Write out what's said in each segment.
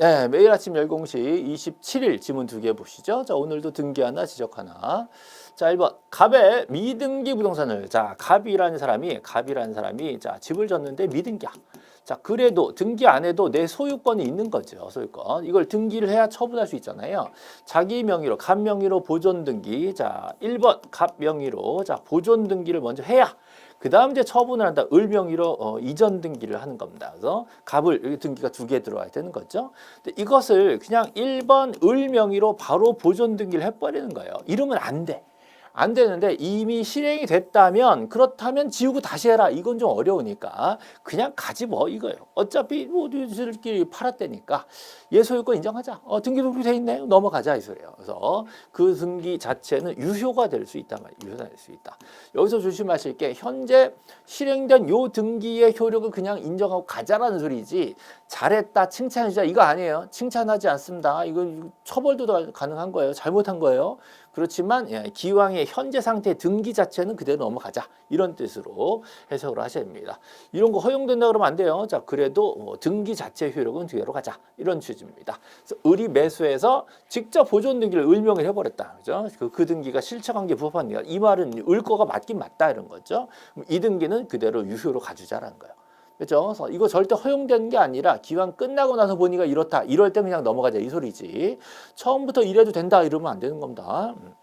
네, 매일 아침 열공시 27일 지문 두 개 보시죠. 자, 오늘도 등기 하나, 지적 하나. 자, 1번. 갑의 미등기 부동산을. 자, 갑이라는 사람이, 갑이라는 사람이, 자, 집을 졌는데 미등기야. 자, 그래도 등기 안 해도 내 소유권이 있는 거죠. 소유권. 이걸 등기를 해야 처분할 수 있잖아요. 자기 명의로, 갑 명의로 보존 등기. 자, 1번. 갑 명의로. 자, 보존 등기를 먼저 해야 그 다음 이제 처분을 한다. 을 명의로 어, 이전 등기를 하는 겁니다. 그래서 갑을 여기 등기가 두 개 들어와야 되는 거죠. 근데 이것을 그냥 1번 을 명의로 바로 보존 등기를 해버리는 거예요. 이러면 안 돼. 안 되는데 이미 실행이 됐다면 그렇다면 지우고 다시 해라. 이건 좀 어려우니까 그냥 가지 뭐 이거예요. 어차피 뭐 너희들끼리 팔았다니까 얘 소유권 인정하자. 어, 등기 등록이 돼 있네. 넘어가자 이 소리예요. 그래서 그 등기 자체는 유효가 될 수 있단 말이에요. 유효가 될 수 있다. 여기서 조심하실 게 현재 실행된 요 등기의 효력을 그냥 인정하고 가자라는 소리지 잘했다 칭찬해주자 이거 아니에요. 칭찬하지 않습니다. 이거 처벌도 다 가능한 거예요. 잘못한 거예요. 그렇지만 예, 기왕의 현재 상태 등기 자체는 그대로 넘어가자 이런 뜻으로 해석을 하셔야 됩니다. 이런 거 허용된다 그러면 안 돼요. 자 그래도 어, 등기 자체 효력은 그대로 가자 이런 취지입니다. 그래서 을이 매수해서 직접 보존 등기를 을명을 해버렸다. 그죠? 그, 그 등기가 실체관계 부합합니다. 이 말은 을 거가 맞긴 맞다 이런 거죠. 이 등기는 그대로 유효로 가주자라는 거예요. 그렇죠? 그래서 이거 절대 허용되는 게 아니라 기왕 끝나고 나서 보니까 이렇다. 이럴 때 그냥 넘어가자 이 소리지. 처음부터 이래도 된다 이러면 안 되는 겁니다. 음.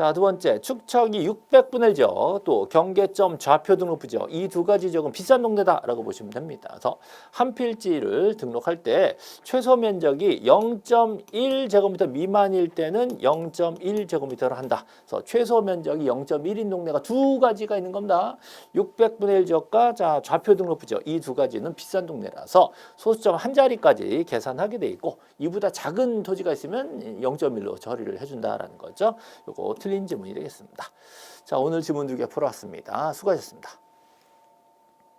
자, 두 번째, 축척이 600분의 죠. 또 경계점 좌표 등록부죠. 이 두 가지 적은 비싼 동네다라고 보시면 됩니다. 그래서 한 필지를 등록할 때 최소 면적이 0.1제곱미터 미만일 때는 0.1제곱미터를 한다. 그래서 최소 면적이 0.1인 동네가 두 가지가 있는 겁니다. 600분의 1 지역과 자, 좌표 등록부죠. 이 두 가지는 비싼 동네라서 소수점 한 자리까지 계산하게 돼 있고 이보다 작은 토지가 있으면 0.1로 처리를 해준다라는 거죠. 요거 틀린 지 문이 되겠습니다. 자, 오늘 지문 두 개 풀어왔습니다. 수고하셨습니다.